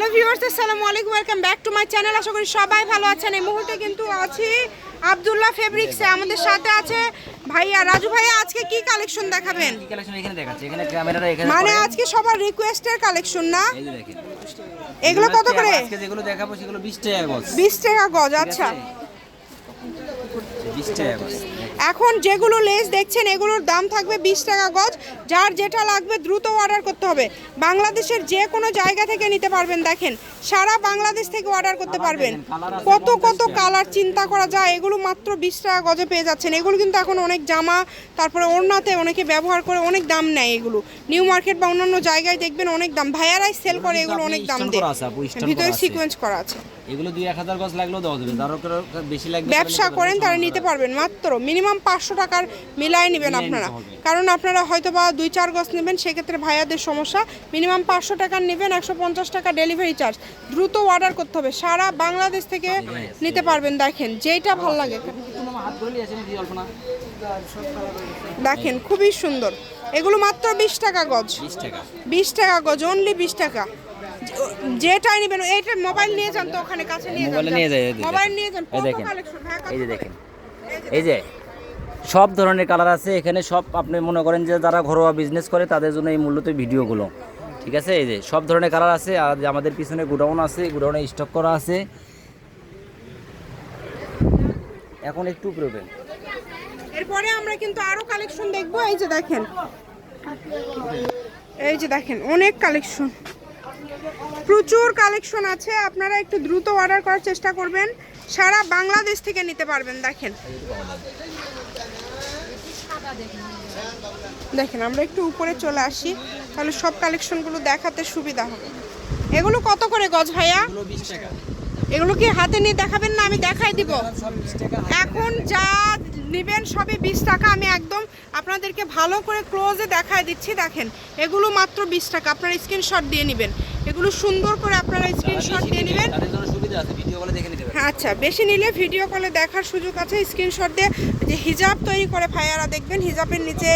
Hello viewers আসসালামু আলাইকুম welcome back to my channel আশা করি সবাই ভালো আছেন। এই মুহূর্তে কিন্তু আছি আব্দুল্লাহ ফেব্রিক্সে আমাদের সাথে আছে ভাইয়া রাজু ভাইয়া আজকে কি কালেকশন দেখাবেন? কি কালেকশন এখানে দেখাচ্ছে? এখানে ক্যামেরাটা এখানে মানে আজকে সবার রিকোয়েস্টের কালেকশন না? এই যে দেখেন। এগুলো কত করে? আজকে যেগুলো দেখাবো সেগুলো 20 টাকা গজ। বিশ টাকা গজ আচ্ছা। 20 টাকা গজ। এখন যেগুলো লেস দেখছেন এগুলোর দাম থাকবে বিশ টাকা গজ। যার যেটা লাগবে দ্রুত অর্ডার করতে হবে। বাংলাদেশের যে কোনো জায়গা থেকে নিতে পারবেন দেখেন সারা বাংলাদেশ থেকে অর্ডার করতে পারবেন। কত কত কালার চিন্তা করা যায় এগুলো মাত্র বিশ টাকা গজে পেয়ে যাচ্ছেন। এগুলো কিন্তু এখন অনেক জামা তারপরে ওড়নাতে অনেকে ব্যবহার করে অনেক দাম নেয় এগুলো। নিউ মার্কেট বা অন্যান্য জায়গায় দেখবেন অনেক দাম। ভাইয়ারাই সেল করে এগুলো অনেক দাম দেয়। ভিতরে সিকোয়েন্স করা আছে। এগুলো 2 1000 গজ লাগলেও দেওয়া যাবে। যার বেশি লাগবে ব্যবসা করেন তারা নিতে পারবেন মাত্র মিনিমাম পাঁচশো টাকার মিলাই নেবেন আপনারা। কারণ আপনারা হয়তো বা দুই চার গজ নেবেন সেক্ষেত্রে ভাইয়াদের সমস্যা। মিনিমাম পাঁচশো টাকার নেবেন একশো পঞ্চাশ টাকা ডেলিভারি চার্জ দ্রুত অর্ডার করতে হবে। সারা বাংলাদেশ থেকে নিতে পারবেন দেখেন যেইটা ভালো লাগে। দেখেন খুবই সুন্দর। এগুলো মাত্র বিশ টাকা গজ। 20 বিশ টাকা গজ অনলি বিশ টাকা। যেটাই নেবেন এইটা মোবাইল নিয়ে যান তো ওখানে কাছে নিয়ে যান মোবাইলে নিয়ে যাই, এই যে মোবাইল। নিয়ে যান এই কত কালেকশন হ্যাঁ এই যে দেখেন। এই যে সব ধরনের কালার আছে। এখানে সব আপনি মনে করেন যে যারা ঘরোয়া বিজনেস করে তাদের জন্য এই মূল্যতে ভিডিওগুলো। ঠিক আছে? এই যে সব ধরনের কালার আছে। আর আমাদের পিছনে গোডাউন আছে গোডাউনে স্টক করা আছে। এখন একটু উঠেন। এরপরে আমরা কিন্তু আরও কালেকশন দেখব। এই যে দেখেন। এই যে দেখেন অনেক কালেকশন প্রচুর কালেকশন আছে। আপনারা একটু দ্রুত অর্ডার করার চেষ্টা করবেন। সারা বাংলাদেশ থেকে নিতে পারবেন দেখেন। দেখেন আমরা একটু উপরে চলে আসি। তাহলে সব কালেকশনগুলো দেখাতে সুবিধা হবে। এগুলো কত করে গজ ভাইয়া? এগুলো 20 টাকা। এগুলো কি হাতে নিয়ে দেখাবেন না? আমি দেখাই দিব। সব 20 টাকা এখন যা নেবেন সবই বিশ টাকা। আমি একদম আপনাদেরকে ভালো করে ক্লোজে দেখায় দিচ্ছি দেখেন। এগুলো মাত্র বিশ টাকা। আপনারা স্ক্রিনশট দিয়ে নেবেন। এগুলো সুন্দর করে আপনারা স্ক্রিনশট দিয়ে নেবেন। সুবিধা আছে ভিডিও কলে দেখে নিতে আচ্ছা বেশি নিলে ভিডিও কলে দেখার সুযোগ আছে স্ক্রিনশট দিয়ে যে হিজাব তৈরি করে ভাইয়ারা দেখবেন হিজাবের নিচে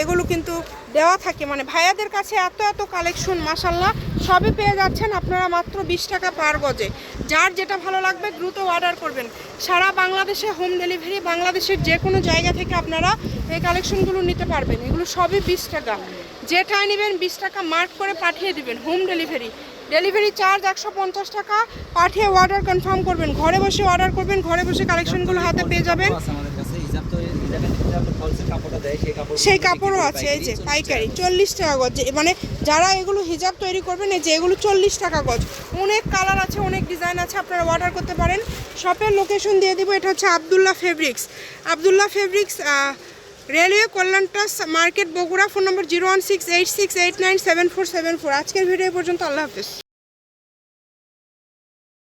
এগুলো কিন্তু দেওয়া থাকে। মানে ভাইয়াদের কাছে এত এত কালেকশন মাসাল্লাহ সবই পেয়ে যাচ্ছেন আপনারা মাত্র বিশ টাকা পার গজে। যার যেটা ভালো লাগবে দ্রুত অর্ডার করবেন। সারা বাংলাদেশে হোম ডেলিভারি বাংলাদেশের যে কোনো জায়গা থেকে আপনারা এই কালেকশনগুলো নিতে পারবেন। এগুলো সবই বিশ টাকা। যেটাই নেবেন বিশ টাকা মার্ক করে পাঠিয়ে দিবেন হোম ডেলিভারি ডেলিভারি চার্জ একশো পঞ্চাশ টাকা পাঠিয়ে অর্ডার কনফার্ম করবেন। ঘরে বসে অর্ডার করবেন ঘরে বসে কালেকশনগুলো হাতে পেয়ে যাবেন। সেই কাপড়ও আছে এই যে পাইকারি চল্লিশ টাকা গজ। মানে যারা এগুলো হিজাব তৈরি করবেন এই যে এগুলো চল্লিশ টাকা গজ। অনেক কালার আছে অনেক ডিজাইন আছে আপনারা অর্ডার করতে পারেন। শপের লোকেশন দিয়ে দিব এটা হচ্ছে Abdullah fabrics Abdullah fabrics railway Kalyan trust market Bogura phone number zero one six eight six eight nine seven four seven four. আজকের ভিডিও পর্যন্ত, আল্লাহ হাফিজ।